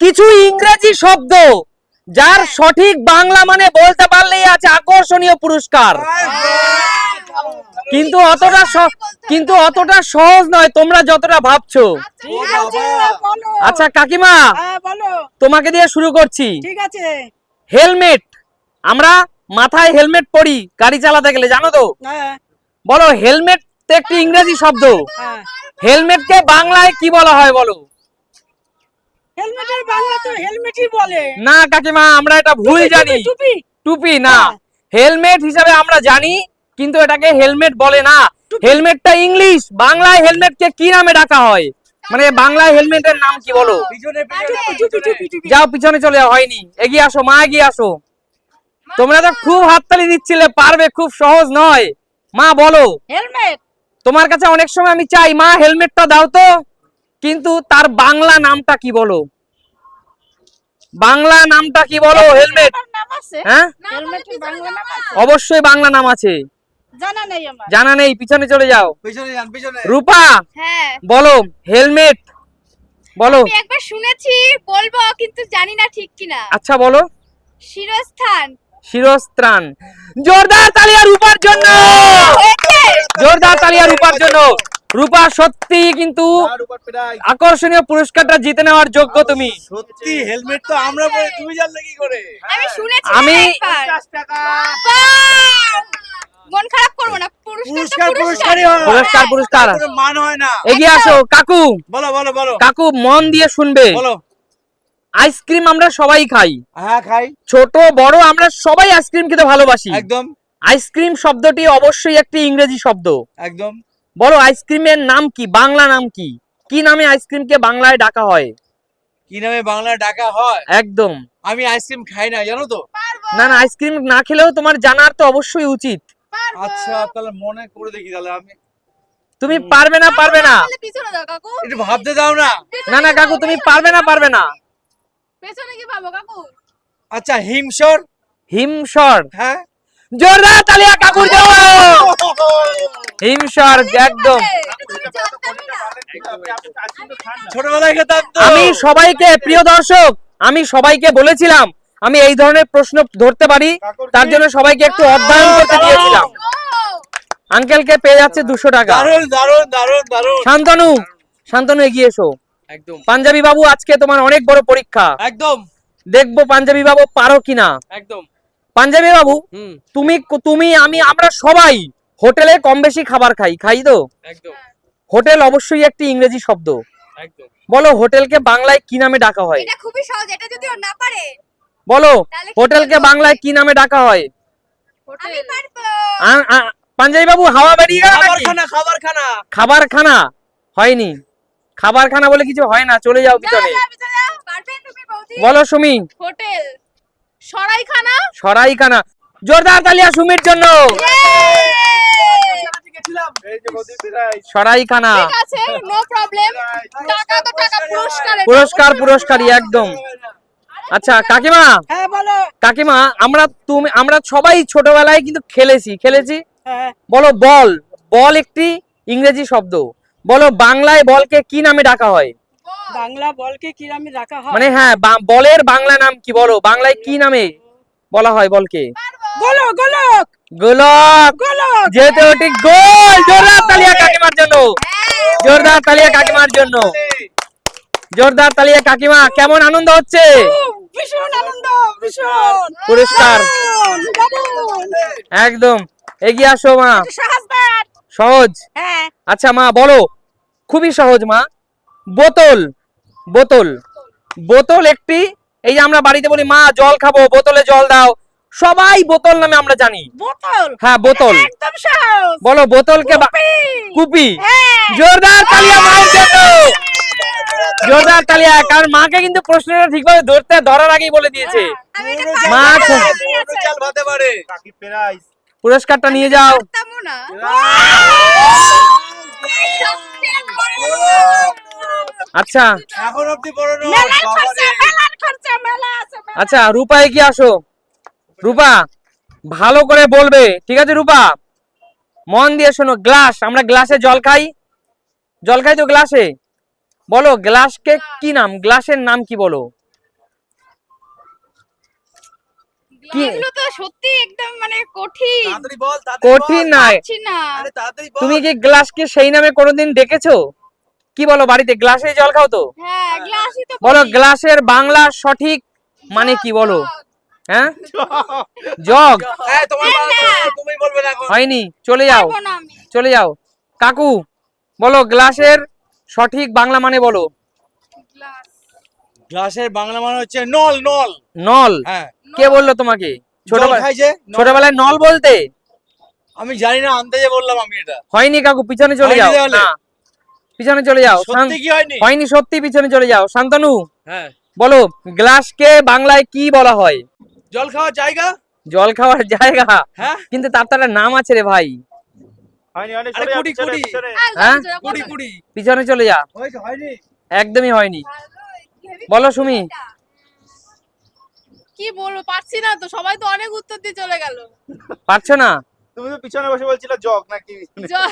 কিছু ইংরেজি শব্দ যার সঠিক বাংলা মানে বলতে পারলেই আছে আকর্ষণীয় পুরস্কার। কিন্তু অতটা কিন্তু অতটা সহজ নয়, তোমরা যতটা ভাবছ। আচ্ছা কাকিমা, তোমাকে দিয়ে শুরু করছি। হেলমেট, আমরা মাথায় হেলমেট পরি, গাড়ি চালাতে গেলে, জানো তো? বলো, হেলমেট একটি ইংরেজি শব্দ। হেলমেটকে বাংলায় কি বলা হয়, বলো? হেলমেটের বাংলা তো হেলমেটই বলে। না কাকিমা আমরা এটা ভুল জানি। টুপি টুপি? না। হ্যাঁ। হেলমেট হিসাবে আমরা জানি কিন্তু এটাকে হেলমেট বলে না। হেলমেটটা ইংলিশ। বাংলায় হেলমেটকে কি নামে ডাকা হয়? মানে বাংলায় হেলমেটের নাম কি বলো? যাও পিছনে চলে যাও হয়নি। এগিয়ে আসো মা এগিয়ে আসো। তোমরা তো খুব হাততালি দিচ্ছিলে পারবে খুব সহজ নয়। মা বলো। হেলমেট? তোমার কাছে অনেক সময় আমি চাই মা হেলমেটটা দাও তো। কিন্তু তার বাংলা নামটা কি বলো? বাংলা নামটা কি বলো হেলমেট? হ্যাঁ? হেলমেটের বাংলা নাম আছে। অবশ্যই বাংলা নাম আছে। জানা নেই আমার। জানা নেই পিছনে চলে যাও। পিছনে যান পিছনে। রূপা হ্যাঁ। বলো হেলমেট বলো। একবার শুনেছি বলব কিন্তু জানি না ঠিক কিনা। আচ্ছা বলো। শিরস্থান। শিরস্ত্রাণ জোরদার তালিয়া রূপার জন্য! জোরদার তালিয়া রূপার জন্য! রূপা সত্যি কিন্তু আকর্ষণীয় পুরস্কারটা জিতে নেওয়ার যোগ্য তুমি। সত্যি হেলমেট তো আমরা পরে তুমি জানলে কি করে? আমি শুনেছি আমি- 50 টাকা। মন খারাপ করব না পুরস্কার পুরস্কার পুরস্কার। পুরস্কারই হয় পুরস্কার পুরস্কার। মান হয় না। এগিয়ে আসো কাকু। বলো বলো বলো। কাকু মন দিয়ে শুনবে। বলো। আইসক্রিম আমরা সবাই খাই। হ্যাঁ খাই। ছোট বড় আমরা সবাই আইসক্রিম খেতে ভালোবাসি। একদম। আইসক্রিম শব্দটি অবশ্যই একটি ইংরেজি শব্দ। একদম। বলো আইসক্রিমের নাম কি? বাংলা নাম কি? কি নামে আইসক্রিমকে বাংলায় ডাকা হয়? কি নামে বাংলা ডাকা হয়? একদম। আমি আইসক্রিম খাই না জানো তো? না না আইসক্রিম না খেলেও তোমার জানার তো অবশ্যই উচিত। আচ্ছা তাহলে মনে করে দেখি তাহলে আমি। তুমি পারবে না পারবে না। পিছনে দাও কাকু। একটু ভাবতে দাও না। না না কাকু তুমি পারবে না পারবে না। পেছনে কি ভাবো কাকু। আচ্ছা হিমশর? হিমশর। হ্যাঁ? জোরদার তালিয়া কাকুর হিমসর একদম। ছোটবেলায় খেতাম আমি সবাইকে প্রিয় দর্শক আমি সবাইকে বলেছিলাম আমি এই ধরনের প্রশ্ন ধরতে পারি তার জন্য সবাইকে একটু অধ্যয়ন করতে দিয়েছিলাম। আঙ্কেলকে পেয়ে যাচ্ছে দুশো টাকা। শান্তনু শান্তনু এগিয়ে এসো। একদম। পাঞ্জাবি বাবু আজকে তোমার অনেক বড় পরীক্ষা। একদম। দেখব পাঞ্জাবি বাবু পারো কিনা। একদম। পাঞ্জাবি বাবু হুম। তুমি তুমি আমি আমরা সবাই হোটেলে কম বেশি খাবার খাই খাই তো? হোটেল অবশ্যই একটি ইংরেজি শব্দ। একদম। বলো হোটেলকে বাংলায় কি নামে ডাকা হয়? এটা খুবই সহজ এটা যদি না পারে বলো হোটেলকে বাংলায় কি নামে ডাকা হয়? পাঞ্জাবি বাবু হাওয়া বেরিয়ে গেল খাবার? খানা খাবার খানা খাবার হয়নি। খাবার খানা বলে কিছু হয় না চলে যাও পিছনে। বলো সুমি। হোটেল। সরাইখানা। সরাই খানা জোরদার তালিয়া সুমির জন্য। এই যে মোদি প্রায় সরাই খানা ঠিক আছে নো প্রবলেম টাকা তো টাকা পুরস্কার পুরস্কারই একদম। আচ্ছা কাকিমা। হ্যাঁ কাকিমা আমরা তুমি আমরা সবাই ছোটবেলায় কিন্তু খেলেছি খেলেছি? হ্যাঁ। বলো বল। বল একটি ইংরেজি শব্দ। বলো বাংলায় বলকে কি নামে ডাকা হয়? বাংলা বলকে কি নামে রাখা হয়? মানে হ্যাঁ বলের বাংলা নাম কি বলো? বাংলায় কি নামে বলা হয় বলকে? গোলক গোলক! গোলক! গোলক! যেহেতু ওটি গোল! জোরদার তালিয়া কাকিমার জন্য। জোরদার তালিয়া কাকিমার জন্য। জোরদার তালিয়া কাকিমা কেমন আনন্দ হচ্ছে? ভীষণ আনন্দ ভীষণ! পুরস্কার। একদম। এগিয়ে আসো মা। সহজ। হ্যাঁ। আচ্ছা মা বলো। খুবই সহজ মা। বোতল বোতল বোতল একটি এই যে আমরা বাড়িতে বলি মা জল খাব বোতলে জল দাও। সবাই বোতল নামে আমরা জানি। বোতল? হ্যাঁ বোতল। একদম সহজ। বলো বোতলকে কুপি। হ্যাঁ। জোরদার তালিয়া মায়ের জন্য জোরদার তালিয়া কারণ মাকে কিন্তু প্রশ্নটা ঠিকভাবে ধরতে ধরার আগেই বলে দিয়েছে। পুরো। মা পুরস্কারটা নিয়ে যাও। না। আচ্ছা। এখন অবধি মেলার খরচা মেলার খরচা মেলা আছে আচ্ছা রূপা কি আসো? রূপা ভালো করে বলবে ঠিক আছে রূপা? মন দিয়ে শোনো গ্লাস আমরা গ্লাসে জল খাই। জল খাই তো গ্লাসে? বলো গ্লাসকে কি নাম? গ্লাসের নাম কি বলো? মানে কঠিন। নাই তুমি কি গ্লাসকে সেই নামে কোনোদিন দেখেছ কি বলো বাড়িতে গ্লাসে জল খাও তো? হ্যাঁ বলো গ্লাসের বাংলা সঠিক মানে কি বলো? হ্যাঁ? জগ। হ্যাঁ এখন। হয়নি চলে যাও। পারব না আমি। চলে যাও। কাকু বলো গ্লাসের সঠিক বাংলা মানে বলো। গ্লাসের বাংলা মানে হচ্ছে নল নল। নল? হ্যাঁ। কে বলল তোমাকে? ছোটবেলায় নল। ছোটবেলায় নল বলতে? আমি জানি না আন্দাজে বললাম আমি এটা। হয়নি কাকু পিছনে চলে যাও। না। পিছনে চলে যাও। সত্যি কি হয়নি? হয়নি সত্যি পিছনে চলে যাও। শান্তনু হ্যাঁ। বলো গ্লাসকে বাংলায় কি বলা হয়? জল খাওয়ার জায়গা? জল খাওয়ার জায়গা? হ্যাঁ। কিন্তু তার তো একটা নাম আছে রে ভাই। পিছনে চলে যা। একদমই হয়নি। বলো সুমি। কি বলব পারছি না তো সবাই তো অনেক উত্তর দিয়ে চলে গেল। পারছ না? তুমি তো পিছনে বসে বলছিলে জগ নাকি?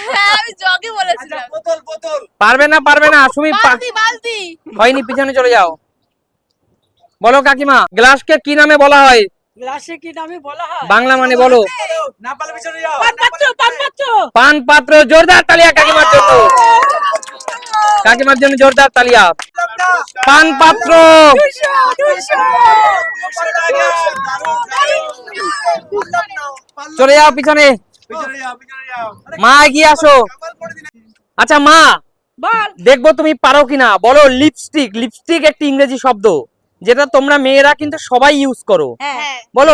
হ্যাঁ আমি জগে বলেছিলাম। বোতল বোতল। পারবে না পারবে না সুমি বালতি বালতি। হয়নি পিছনে চলে যাও। বলো কাকিমা গ্লাসকে কি নামে বলা হয়? গ্লাসে কি নামে বলা হয়? বাংলা মানে বলো। না পারলে পিছনে যাও পানপাত্র পানপাত্র পান জোরদার তালিয়া কাকিমার জন্য। কাকিমার জন্য জোরদার তালিয়া। পান পাত্র। চলে যাও পিছনে। পিছনে যাও পিছনে যাও মা এগিয়ে আসো। আচ্ছা মা দেখব তুমি পারো কিনা। বলো লিপস্টিক লিপস্টিক একটি ইংরেজি শব্দ যেটা তোমরা মেয়েরা কিন্তু সবাই ইউজ করো। হ্যাঁ। বলো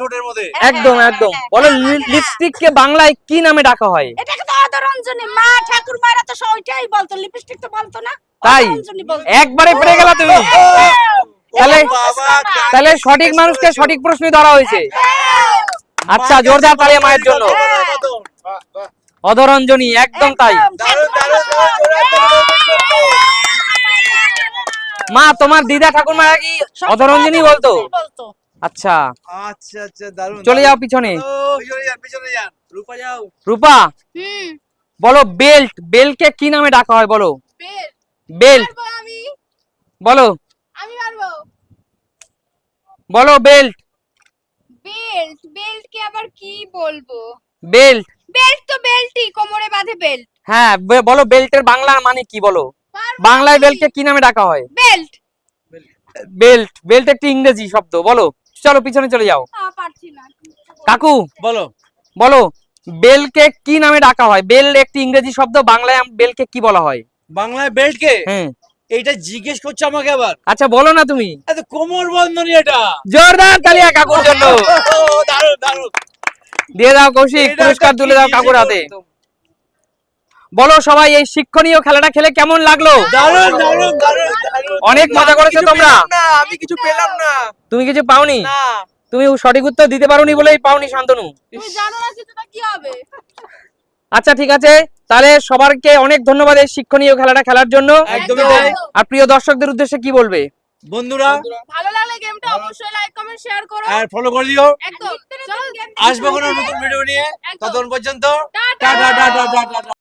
ঠোঁটের মধ্যে। একদম একদম। বলো লিপস্টিক কে বাংলায় কি নামে ডাকা হয়? এটাকে তো অধরঞ্জনী। মা ঠাকুর মারা তো ওইটাই বলতো। লিপস্টিক তো বলতো না। তাই? একবারে পেরে গেলা তুমি। তাহলে তাহলে সঠিক মানুষকে সঠিক প্রশ্ন ধরা হয়েছে আচ্ছা জোরদার তালিয়া মায়ের জন্য অধরঞ্জনী একদম তাই মা তোমার দিদা ঠাকুরমা কি অধরঞ্জনী বলতো বলতো আচ্ছা আচ্ছা আচ্ছা দারুণ চলে যাও পিছনে রূপা যাও রূপা বলো বেল্ট বেল্টকে কি নামে ডাকা হয় বলো বেল্ট বলো আমি পারব। বলো বেল্ট বেল্ট বেল্ট কে আবার কি বলব? বেল্ট বেল্ট তো বেল্টই কোমরে বাঁধে বেল্ট হ্যাঁ বলো বেল্টের বাংলা মানে কি বলো? বাংলায় বেল্টকে কি নামে ডাকা হয়? বেল্ট বেল্ট বেল্ট একটি ইংরেজি শব্দ বলো। চলো পিছনে চলে যাও। পারছি না। কাকু বলো। বলো বেলকে কি নামে ডাকা হয়? বেল একটি ইংরেজি শব্দ বাংলায় বেলকে কি বলা হয়? বাংলায় বেল্ট কে হ্যাঁ। এইটা জিজ্ঞেস করছ আমাকে আবার? আচ্ছা বলো না তুমি। কোমর বন্ধনী এটা। জোরদার তালিয়া কাকুর জন্য। দারুণ দারুণ। দিয়ে দাও কৌশিক পুরস্কার তুলে দাও কাকুর হাতে। বলো সবাই এই শিক্ষণীয় খেলাটা খেলে কেমন লাগল? দারুণ দারুণ দারুণ দারুণ। অনেক মজা করেছ তোমরা। না আমি কিছু পেলাম না। তুমি কিছু পাওনি? না। তুমি সঠিক উত্তর দিতে পারোনি বলেই পাওনি শান্তনু। তুমি জানো না কিছুটা কি হবে। আচ্ছা ঠিক আছে। তাহলে সবারকে অনেক ধন্যবাদ এই শিক্ষণীয় খেলাটা খেলার জন্য। একদমই তাই। আর প্রিয় দর্শকদের উদ্দেশ্যে কি বলবে? বন্ধুরা ভালো লাগলে গেমটা অবশ্যই লাইক কমেন্ট শেয়ার করো। আর ফলো করে দিও। একদম। চলো আসব কোনো নতুন ভিডিও নিয়ে। ততক্ষণ পর্যন্ত। Tata tata tata.